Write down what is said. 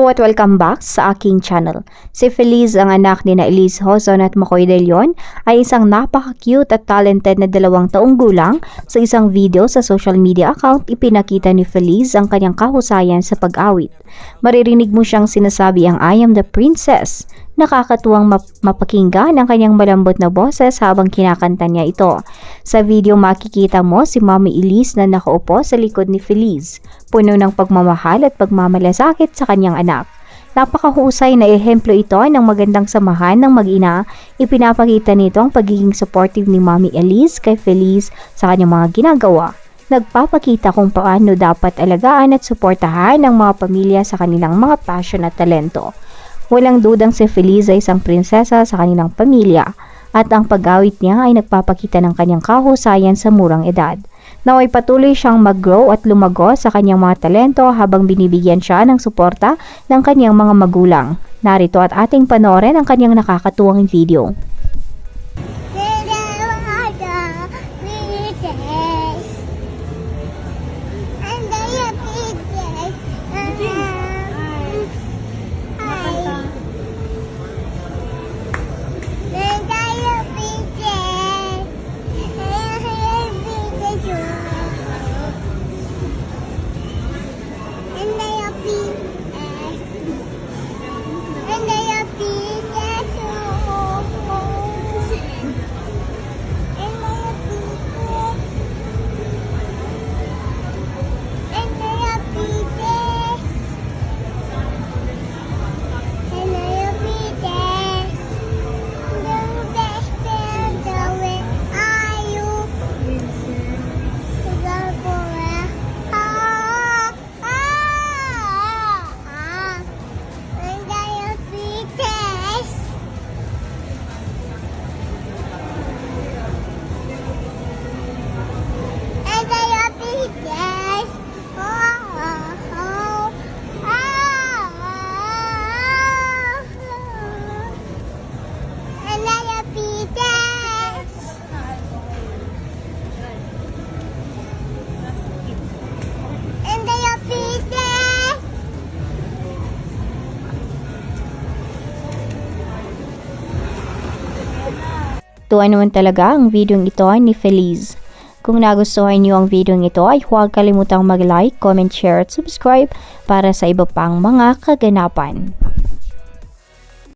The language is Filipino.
Hello at welcome back sa aking channel. Si Feliz, ang anak ni na Elise Hozon at Makoy De Leon, ay isang napaka-cute at talented na dalawang taong gulang. Sa isang video sa social media account, ipinakita ni Feliz ang kanyang kahusayan sa pag-awit. Maririnig mo siyang sinasabi ang I am the princess. Nakakatuwang map- mapakinggan ang kanyang malambot na boses habang kinakanta niya ito. Sa video makikita mo si Mami Elise na nakaupo sa likod ni Feliz, puno ng pagmamahal at pagmamalasakit sa kanyang anak. Napakahusay na ehemplo ito ng magandang samahan ng mag-ina. Ipinapakita nito ang pagiging supportive ni Mami Elise kay Feliz sa kanyang mga ginagawa. Nagpapakita kung paano dapat alagaan at suportahan ng mga pamilya sa kanilang mga passion at talento. Walang dudang si Feliz ay isang prinsesa sa kanilang pamilya at ang pag-awit niya ay nagpapakita ng kanyang kahusayan sa murang edad. Naway patuloy siyang mag-grow at lumago sa kanyang mga talento habang binibigyan siya ng suporta ng kanyang mga magulang. Narito at ating panoorin ang kanyang nakakatuwang video. Tuwa naman talaga ang video ito ni Feliz. Kung nagustuhan niyo ang video ito ay huwag kalimutang mag-like, comment, share at subscribe para sa iba pang mga kaganapan.